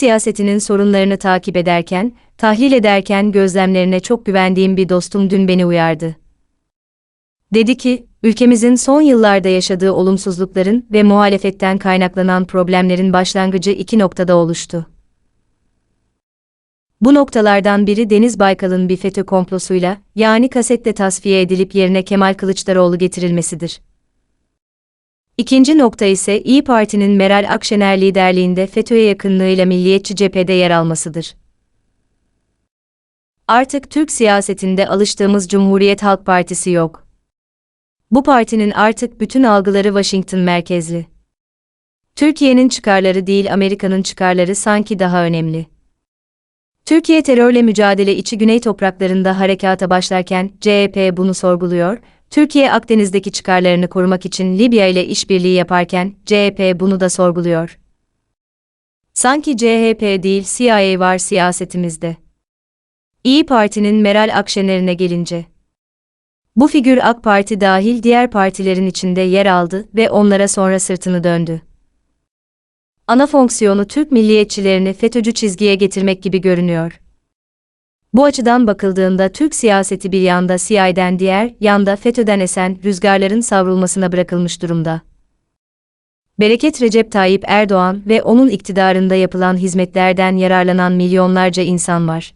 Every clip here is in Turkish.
siyasetinin sorunlarını takip ederken, tahlil ederken gözlemlerine çok güvendiğim bir dostum dün beni uyardı. Dedi ki, ülkemizin son yıllarda yaşadığı olumsuzlukların ve muhalefetten kaynaklanan problemlerin başlangıcı iki noktada oluştu. Bu noktalardan biri Deniz Baykal'ın bir FETÖ komplosuyla, yani kasetle tasfiye edilip yerine Kemal Kılıçdaroğlu getirilmesidir. İkinci nokta ise İyi Parti'nin Meral Akşener liderliğinde FETÖ'ye yakınlığıyla milliyetçi cephede yer almasıdır. Artık Türk siyasetinde alıştığımız Cumhuriyet Halk Partisi yok. Bu partinin artık bütün algıları Washington merkezli. Türkiye'nin çıkarları değil Amerika'nın çıkarları sanki daha önemli. Türkiye terörle mücadele içi Güney topraklarında harekata başlarken CHP bunu sorguluyor, Türkiye Akdeniz'deki çıkarlarını korumak için Libya ile işbirliği yaparken CHP bunu da sorguluyor. Sanki CHP değil CIA var siyasetimizde. İyi Parti'nin Meral Akşener'ine gelince. Bu figür AK Parti dahil diğer partilerin içinde yer aldı ve onlara sonra sırtını döndü. Ana fonksiyonu Türk milliyetçilerini FETÖ'cü çizgiye getirmek gibi görünüyor. Bu açıdan bakıldığında Türk siyaseti bir yanda CIA'den diğer yanda FETÖ'den esen rüzgarların savrulmasına bırakılmış durumda. Bereket Recep Tayyip Erdoğan ve onun iktidarında yapılan hizmetlerden yararlanan milyonlarca insan var.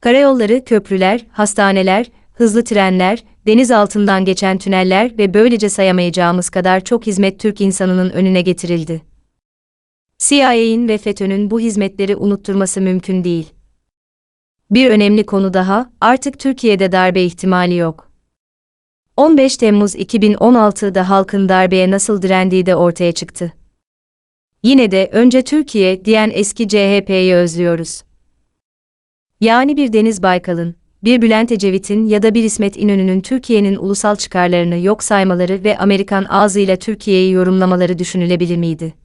Karayolları, köprüler, hastaneler, hızlı trenler, deniz altından geçen tüneller ve böylece sayamayacağımız kadar çok hizmet Türk insanının önüne getirildi. CIA'in ve FETÖ'nün bu hizmetleri unutturması mümkün değil. Bir önemli konu daha, artık Türkiye'de darbe ihtimali yok. 15 Temmuz 2016'da halkın darbeye nasıl direndiği de ortaya çıktı. Yine de önce Türkiye diyen eski CHP'yi özlüyoruz. Yani bir Deniz Baykal'ın, bir Bülent Ecevit'in ya da bir İsmet İnönü'nün Türkiye'nin ulusal çıkarlarını yok saymaları ve Amerikan ağzıyla Türkiye'yi yorumlamaları düşünülebilir miydi?